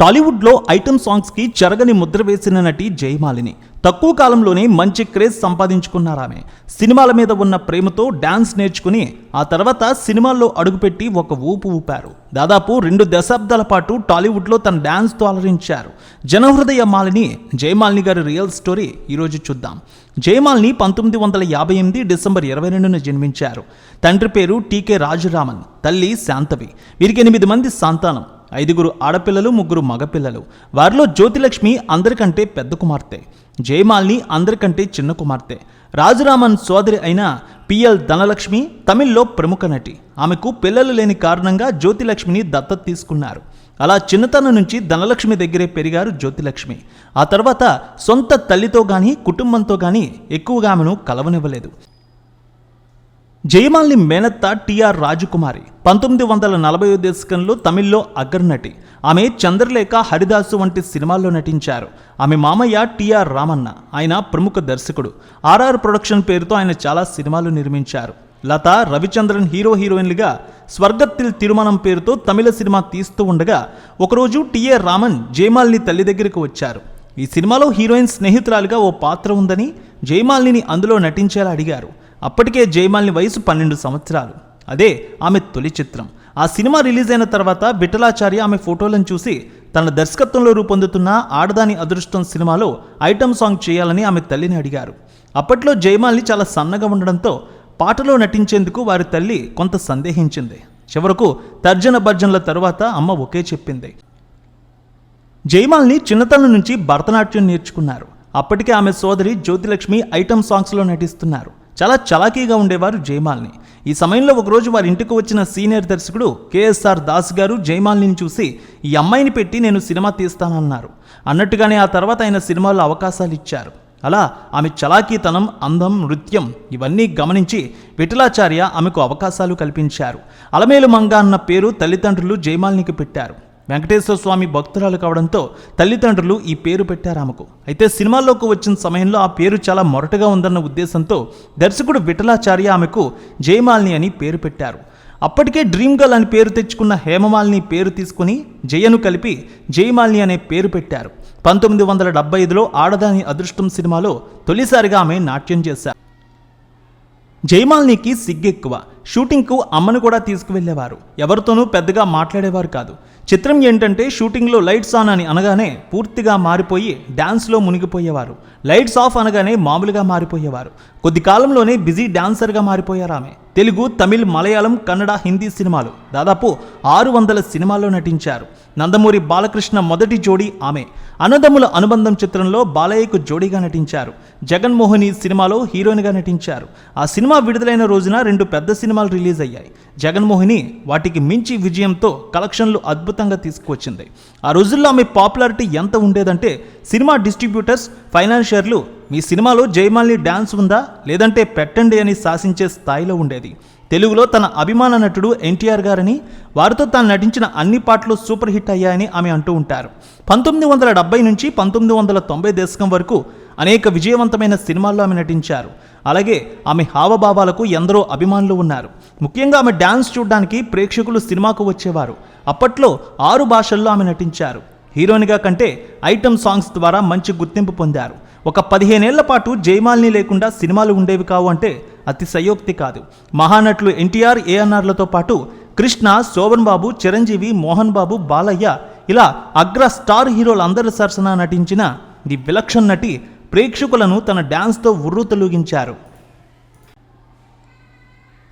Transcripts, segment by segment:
టాలీవుడ్లో ఐటమ్ సాంగ్స్కి చెరగని ముద్ర వేసిన నటి జయమాలిని. తక్కువ కాలంలోనే మంచి క్రేజ్ సంపాదించుకున్నారామె సినిమాల మీద ఉన్న ప్రేమతో డాన్స్ నేర్చుకుని ఆ తర్వాత సినిమాల్లో అడుగుపెట్టి ఒక ఊపు ఊపారు. దాదాపు రెండు దశాబ్దాల పాటు టాలీవుడ్లో తన డాన్స్తో అలరించారు. జనహృదయ మాలిని జయమాలిని గారి రియల్ స్టోరీ ఈరోజు చూద్దాం. జయమాలిని పంతొమ్మిది వందల యాభై ఎనిమిది డిసెంబర్ ఇరవై రెండున జన్మించారు. తండ్రి పేరు టీకే రాజురామన్ తల్లి శాంతవి. వీరికి ఎనిమిది మంది సంతానం. ఐదుగురు ఆడపిల్లలు ముగ్గురు మగపిల్లలు. వారిలో జ్యోతిలక్ష్మి అందరికంటే పెద్ద కుమార్తె. జయమాలిని అందరికంటే చిన్న కుమార్తె. రాజురామన్ సోదరి అయిన పిఎల్ ధనలక్ష్మి తమిళ్ళో ప్రముఖ నటి. ఆమెకు పిల్లలు లేని కారణంగా జ్యోతిలక్ష్మిని దత్తత తీసుకున్నారు. అలా చిన్నతనం నుంచి ధనలక్ష్మి దగ్గరే పెరిగారు జ్యోతిలక్ష్మి. ఆ తర్వాత సొంత తల్లితో గాని కుటుంబంతో గాని ఎక్కువగా ఆమెను కలవనివ్వలేదు. జయమాలిని మేనత్త టిఆర్ రాజకుమారి. పంతొమ్మిది వందల నలభై దశకంలో తమిళ్ళో అగ్రనటి ఆమె చంద్రలేఖ హరిదాసు వంటి సినిమాల్లో నటించారు. ఆమె మామయ్య టిఆర్ రామన్న ఆయన ప్రముఖ దర్శకుడు. ఆర్ఆర్ ప్రొడక్షన్ పేరుతో ఆయన చాలా సినిమాలు నిర్మించారు. లత రవిచంద్రన్ హీరో హీరోయిన్లుగా స్వర్గత్తిల్ తిరుమణం పేరుతో తమిళ సినిమా తీస్తూ ఉండగా ఒకరోజు టిఏ రామన్ జయమాలిని తల్లి దగ్గరకు వచ్చారు. ఈ సినిమాలో హీరోయిన్ స్నేహితురాలుగా ఓ పాత్ర ఉందని జయమాలిని అందులో నటించేలా అడిగారు. అప్పటికే జయమాలిని వయసు పన్నెండు సంవత్సరాలు. అదే ఆమె తొలి చిత్రం. ఆ సినిమా రిలీజ్ అయిన తర్వాత విఠలాచార్య ఆమె ఫోటోలను చూసి తన దర్శకత్వంలో రూపొందుతున్న ఆడదాని అదృష్టం సినిమాలో ఐటమ్ సాంగ్ చేయాలని ఆమె తల్లిని అడిగారు. అప్పట్లో జయమాలిని చాలా సన్నగా ఉండడంతో పాటలో నటించేందుకు వారి తల్లి కొంత సందేహించింది. చివరకు తర్జన భర్జనల తరువాత అమ్మ ఒకే చెప్పింది. జయమాల్ని చిన్నతనం నుంచి భరతనాట్యం నేర్చుకున్నారు. అప్పటికే ఆమె సోదరి జ్యోతిలక్ష్మి ఐటమ్ సాంగ్స్లో నటిస్తున్నారు. చాలా చలాకీగా ఉండేవారు జయమాల్ని. ఈ సమయంలో ఒకరోజు వారి ఇంటికి వచ్చిన సీనియర్ దర్శకుడు కేఎస్ఆర్ దాస్ గారు జయమాలిని చూసి ఈ అమ్మాయిని పెట్టి నేను సినిమా తీస్తానన్నారు. అన్నట్టుగానే ఆ తర్వాత ఆయన సినిమాల్లో అవకాశాలు ఇచ్చారు అలా ఆమె చలాకీతనం అందం నృత్యం ఇవన్నీ గమనించి విఠలాచార్య ఆమెకు అవకాశాలు కల్పించారు. అలమేలు మంగ అన్న పేరు తల్లిదండ్రులు జయమాలినికి పెట్టారు. వెంకటేశ్వర స్వామి భక్తురాలు కావడంతో తల్లిదండ్రులు ఈ పేరు పెట్టారు ఆమెకు. అయితే సినిమాల్లోకి వచ్చిన సమయంలో ఆ పేరు చాలా మొరటగా ఉందన్న ఉద్దేశంతో దర్శకుడు విఠలాచార్య ఆమెకు జయమాలిని అని పేరు పెట్టారు. అప్పటికే డ్రీమ్ గర్ల్ అని పేరు తెచ్చుకున్న హేమమాలిని పేరు తీసుకుని జయను కలిపి జయమాలిని అనే పేరు పెట్టారు. పంతొమ్మిది వందల డెబ్బై ఐదులో ఆడదాని అదృష్టం సినిమాలో తొలిసారిగా ఆమె నాట్యం చేశారు. జయమాలినికి సిగ్గెక్కువ. షూటింగ్కు అమ్మను కూడా తీసుకువెళ్ళేవారు. ఎవరితోనూ పెద్దగా మాట్లాడేవారు కాదు. చిత్రం ఏంటంటే షూటింగ్లో లైట్స్ ఆన్ అని అనగానే పూర్తిగా మారిపోయి డ్యాన్స్లో మునిగిపోయేవారు. లైట్స్ ఆఫ్ అనగానే మామూలుగా మారిపోయేవారు. కొద్ది కాలంలోనే బిజీ డాన్సర్గా మారిపోయారు ఆమె. తెలుగు తమిళ్ మలయాళం కన్నడ హిందీ సినిమాలు దాదాపు ఆరు వందల సినిమాల్లో నటించారు. నందమూరి బాలకృష్ణ మొదటి జోడీ ఆమె. అనదముల అనుబంధం చిత్రంలో బాలయ్యకు జోడీగా నటించారు. జగన్మోహని సినిమాలో హీరోయిన్గా నటించారు. ఆ సినిమా విడుదలైన రోజున రెండు పెద్ద సినిమా సినిమాలు రిలీజ్ అయ్యాయి. జగన్మోహిని వాటికి మించి విజయంతో కలెక్షన్లు అద్భుతంగా తీసుకువచ్చింది. ఆ రోజుల్లో ఆమె పాపులారిటీ ఎంత ఉండేదంటే సినిమా డిస్ట్రిబ్యూటర్స్ ఫైనాన్షియర్లు మీ సినిమాలో జయమాలిని డ్యాన్స్ ఉందా? లేదంటే పెట్టండి అని శాసించే స్థాయిలో ఉండేది. తెలుగులో తన అభిమాన నటుడు ఎన్టీఆర్ గారని వారితో తాను నటించిన అన్ని పాటలు సూపర్ హిట్ అయ్యాయని ఆమె అంటూ ఉంటారు. పంతొమ్మిది వందల డెబ్బై నుంచి పంతొమ్మిది వందల తొంభై దశకం వరకు అనేక విజయవంతమైన సినిమాల్లో ఆమె నటించారు. అలాగే ఆమె హావభావాలకు ఎందరో అభిమానులు ఉన్నారు. ముఖ్యంగా ఆమె డ్యాన్స్ చూడడానికి ప్రేక్షకులు సినిమాకు వచ్చేవారు. అప్పట్లో ఆరు భాషల్లో ఆమె నటించారు. హీరోయిన్గా కంటే ఐటమ్ సాంగ్స్ ద్వారా మంచి గుర్తింపు పొందారు. ఒక పదిహేనేళ్ళ పాటు జయమాలిని లేకుండా సినిమాలు ఉండేవి కావు అంటే అతిశయోక్తి కాదు. మహానటులు ఎన్టీఆర్ ఏఎన్ఆర్లతో పాటు కృష్ణ శోభన్ బాబు చిరంజీవి మోహన్ బాబు బాలయ్య ఇలా అగ్ర స్టార్ హీరోలందరి సరసన నటించిన ది విలక్షణ నటి ప్రేక్షకులను తన డ్యాన్స్తో ఉర్రూతలూగించారు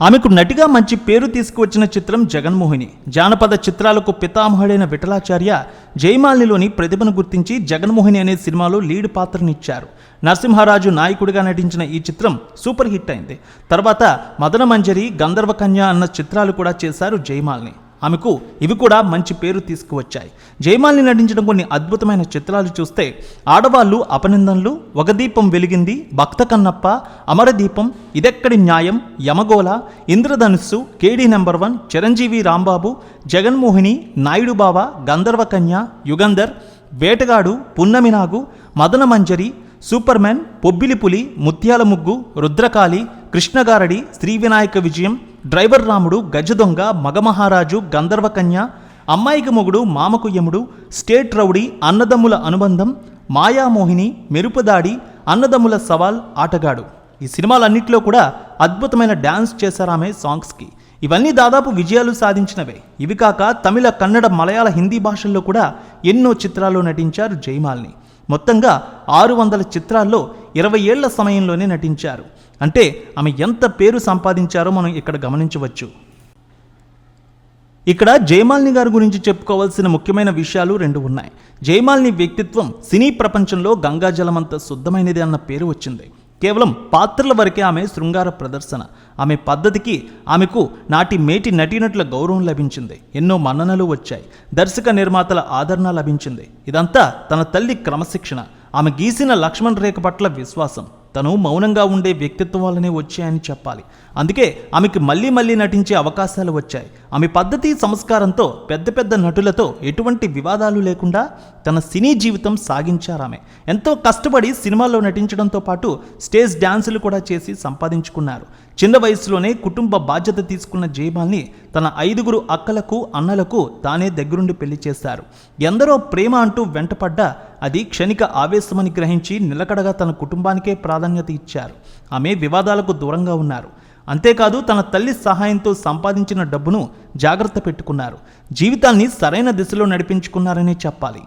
ఆమెకు నటిగా మంచి పేరు తీసుకువచ్చిన చిత్రం జగన్మోహిని. జానపద చిత్రాలకు పితామహుడైన విఠలాచార్య జయమాలినిలోని ప్రతిభను గుర్తించి జగన్మోహిని అనే సినిమాలో లీడ్ పాత్రనిచ్చారు. నరసింహారాజు నాయకుడిగా నటించిన ఈ చిత్రం సూపర్ హిట్ అయింది. తర్వాత మదన మంజరి గంధర్వకన్య అన్న చిత్రాలు కూడా చేశారు జయమాలిని. ఆమెకు ఇవి కూడా మంచి పేరు తీసుకువచ్చాయి. జయమాలిని నటించిన కొన్ని అద్భుతమైన చిత్రాలు చూస్తే ఆడవాళ్ళు అపనిందనలు ఒక దీపం వెలిగింది భక్త కన్నప్ప అమరదీపం ఇదెక్కడి Nyayam Yamagola Indradhanussu KD number one Chiranjeevi Rambabu Jaganmohini Naidu Bava Gandharvakanya Yugandhar వేటగాడు పున్నమినాగు మదన మంజరి సూపర్ మ్యాన్ పొబ్బిలిపులి ముత్యాల ముగ్గు రుద్రకాళి కృష్ణగారడి శ్రీ వినాయక విజయం డ్రైవర్ రాముడు గజదొంగ మగమహారాజు గంధర్వకన్య అమ్మాయికి మొగుడు మామకు యముడు స్టేట్ రౌడీ అన్నదమ్ముల అనుబంధం మాయామోహిని మెరుపుదాడి అన్నదమ్ముల సవాల్ ఆటగాడు. ఈ సినిమాలన్నింటిలో కూడా అద్భుతమైన డ్యాన్స్ చేశారు సాంగ్స్కి. ఇవన్నీ దాదాపు విజయాలు సాధించినవే. ఇవి కాక తమిళ కన్నడ మలయాళ హిందీ భాషల్లో కూడా ఎన్నో చిత్రాల్లో నటించారు జయమాల్ని. మొత్తంగా ఆరు వందల చిత్రాల్లో ఇరవై ఏళ్ళ సమయంలోనే నటించారు. అంటే ఆమె ఎంత పేరు సంపాదించారో మనం ఇక్కడ గమనించవచ్చు. ఇక్కడ జయమాలిని గారి గురించి చెప్పుకోవాల్సిన ముఖ్యమైన విషయాలు రెండు ఉన్నాయి. జయమాలిని వ్యక్తిత్వం సినీ ప్రపంచంలో గంగాజలమంత శుద్ధమైనది అన్న పేరు వచ్చింది. కేవలం పాత్రల వరకే ఆమె శృంగార ప్రదర్శన. ఆమె పద్ధతికి ఆమెకు నాటి మేటి నటీనటుల గౌరవం లభించింది. ఎన్నో మన్ననలు వచ్చాయి. దర్శక నిర్మాతల ఆదరణ లభించింది. ఇదంతా తన తల్లి క్రమశిక్షణ. ఆమె గీసిన లక్ష్మణ్ రేఖ పట్ల విశ్వాసం. తను మౌనంగా ఉండే వ్యక్తిత్వం వల్లనే వచ్చాయని చెప్పాలి. అందుకే ఆమెకి మళ్ళీ మళ్ళీ నటించే అవకాశాలు వచ్చాయి. ఆమె పద్ధతి సంస్కారంతో పెద్ద పెద్ద నటులతో ఎటువంటి వివాదాలు లేకుండా తన సినీ జీవితం సాగించారామె. ఎంతో కష్టపడి సినిమాల్లో నటించడంతో పాటు స్టేజ్ డ్యాన్సులు కూడా చేసి సంపాదించుకున్నారు. చిన్న వయసులోనే కుటుంబ బాధ్యత తీసుకున్న జయమాల్ని తన ఐదుగురు అక్కలకు అన్నలకు తానే దగ్గరుండి పెళ్ళి చేశారు. ఎందరో ప్రేమ అంటూ వెంటపడ్డా అది క్షణిక ఆవేశమని గ్రహించి నిలకడగా తన కుటుంబానికే ప్రాధాన్యత ఇచ్చారు. ఆమె వివాదాలకు దూరంగా ఉన్నారు. అంతేకాదు తన తల్లి సహాయంతో సంపాదించిన డబ్బును జాగ్రత్త పెట్టుకున్నారు. జీవితాన్ని సరైన దిశలో నడిపించుకున్నారనే చెప్పాలి.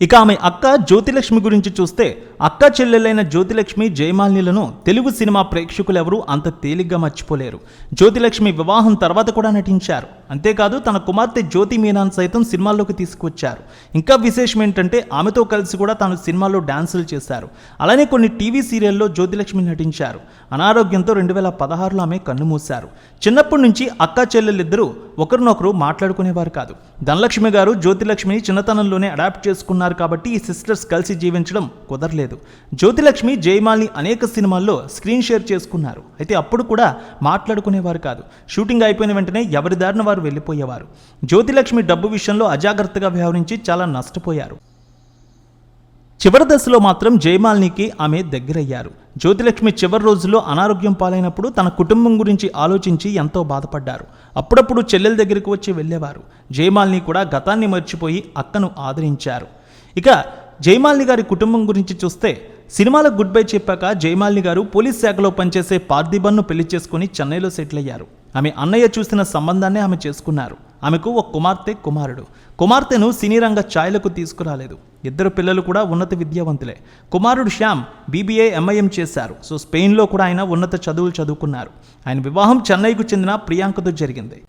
ఇక ఆమె అక్క జ్యోతిలక్ష్మి గురించి చూస్తే అక్క చెల్లెలైన జ్యోతిలక్ష్మి జయమాలినిలను తెలుగు సినిమా ప్రేక్షకులెవరూ అంత తేలిగ్గా మర్చిపోలేరు. జ్యోతిలక్ష్మి వివాహం తర్వాత కూడా నటించారు. అంతేకాదు తన కుమార్తె జ్యోతి మీనాన్ సైతం సినిమాల్లోకి తీసుకొచ్చారు ఇంకా విశేషం ఏంటంటే ఆమెతో కలిసి కూడా తాను సినిమాల్లో డాన్సులు చేశారు. అలానే కొన్ని టీవీ సీరియల్లో జ్యోతిలక్ష్మి నటించారు. అనారోగ్యంతో రెండు వేల పదహారులో ఆమె కన్నుమూశారు చిన్నప్పటి నుంచి అక్క చెల్లెలిద్దరూ ఒకరినొకరు మాట్లాడుకునేవారు కాదు. ధనలక్ష్మి గారు జ్యోతిలక్ష్మిని చిన్నతనంలోనే అడాప్ట్ చేసుకున్నారు కాబట్టి ఈ సిస్టర్స్ కలిసి జీవించడం కుదరలేదు. జ్యోతిలక్ష్మి జయమాల్ని అనేక సినిమాల్లో స్క్రీన్ షేర్ చేసుకున్నారు. అయితే అప్పుడు కూడా మాట్లాడుకునేవారు కాదు. షూటింగ్ అయిపోయిన వెంటనే ఎవరి దారిన వారు వెళ్ళిపోయేవారు. జ్యోతిలక్ష్మి డబ్బు విషయంలో అజాగ్రత్తగా వ్యవహరించి చాలా నష్టపోయారు. చివరి దశలో మాత్రం జయమాలినికి ఆమె దగ్గరయ్యారు. జ్యోతిలక్ష్మి చివరి రోజుల్లో అనారోగ్యం పాలైనప్పుడు తన కుటుంబం గురించి ఆలోచించి ఎంతో బాధపడ్డారు. అప్పుడప్పుడు చెల్లెల దగ్గరికి వచ్చి వెళ్ళేవారు. జయమాలిని కూడా గతాన్ని మర్చిపోయి అక్కను ఆదరించారు. ఇక జయమాలిని గారి కుటుంబం గురించి చూస్తే సినిమాలకు గుడ్ బై చెప్పాక జయమాలిని గారు పోలీస్ శాఖలో పనిచేసే పార్థిబన్ను పెళ్ళి చేసుకుని చెన్నైలో సెటిల్ అయ్యారు. ఆమె అన్నయ్య చూసిన సంబంధాన్ని ఆమె చేసుకున్నారు. ఆమెకు ఒక కుమార్తె కుమారుడు. కుమార్తెను సినీ రంగ ఛాయలకు తీసుకురాలేదు. ఇద్దరు పిల్లలు కూడా ఉన్నత విద్యావంతులే. కుమారుడు శ్యామ్ బీబీఏ ఎంఐఎం చేశారు. సో స్పెయిన్లో కూడా ఆయన ఉన్నత చదువులు చదువుకున్నారు. ఆయన వివాహం చెన్నైకు చెందిన ప్రియాంకతో జరిగింది.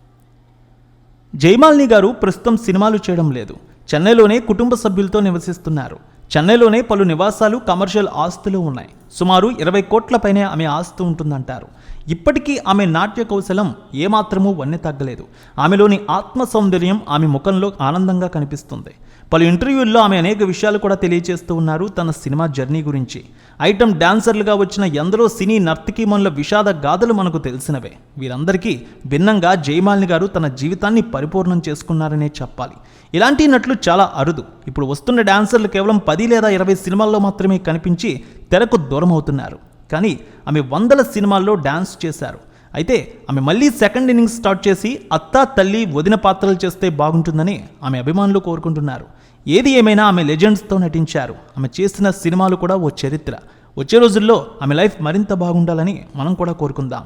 జయమాలిని గారు ప్రస్తుతం సినిమాలు చేయడం లేదు. చెన్నైలోనే కుటుంబ సభ్యులతో నివసిస్తున్నారు. చెన్నైలోనే పలు నివాసాలు కమర్షియల్ ఆస్తులు ఉన్నాయి. సుమారు ఇరవై కోట్ల పైనే ఆమె ఆస్తి ఉంటుందంటారు. ఇప్పటికీ ఆమె నాట్య కౌశలం ఏమాత్రమూ వన్నె తగ్గలేదు. ఆమెలోని ఆత్మ సౌందర్యం ఆమె ముఖంలో ఆనందంగా కనిపిస్తుంది. పలు ఇంటర్వ్యూల్లో ఆమె అనేక విషయాలు కూడా తెలియజేస్తూ ఉన్నారు తన సినిమా జర్నీ గురించి. ఐటమ్ డాన్సర్లుగా వచ్చిన ఎందరో సినీ నర్తకీమణుల విషాద గాథలు మనకు తెలిసినవే. వీరందరికీ భిన్నంగా జయమాలిని గారు తన జీవితాన్ని పరిపూర్ణం చేసుకున్నారనే చెప్పాలి. ఇలాంటి నటులు చాలా అరుదు. ఇప్పుడు వస్తున్న డాన్సర్లు కేవలం పది లేదా ఇరవై సినిమాల్లో మాత్రమే కనిపించి తెరకు దూరం అవుతున్నారు కానీ ఆమె వందల సినిమాల్లో డ్యాన్స్ చేశారు. అయితే ఆమె మళ్ళీ సెకండ్ ఇన్నింగ్స్ స్టార్ట్ చేసి అత్త తల్లి వదిన పాత్రలు చేస్తే బాగుంటుందని ఆమె అభిమానులు కోరుకుంటున్నారు. ఏది ఏమైనా ఆమె లెజెండ్స్తో నటించారు. ఆమె చేసిన సినిమాలు కూడా ఓ చరిత్ర. వచ్చే రోజుల్లో ఆమె లైఫ్ మరింత బాగుండాలని మనం కూడా కోరుకుందాం.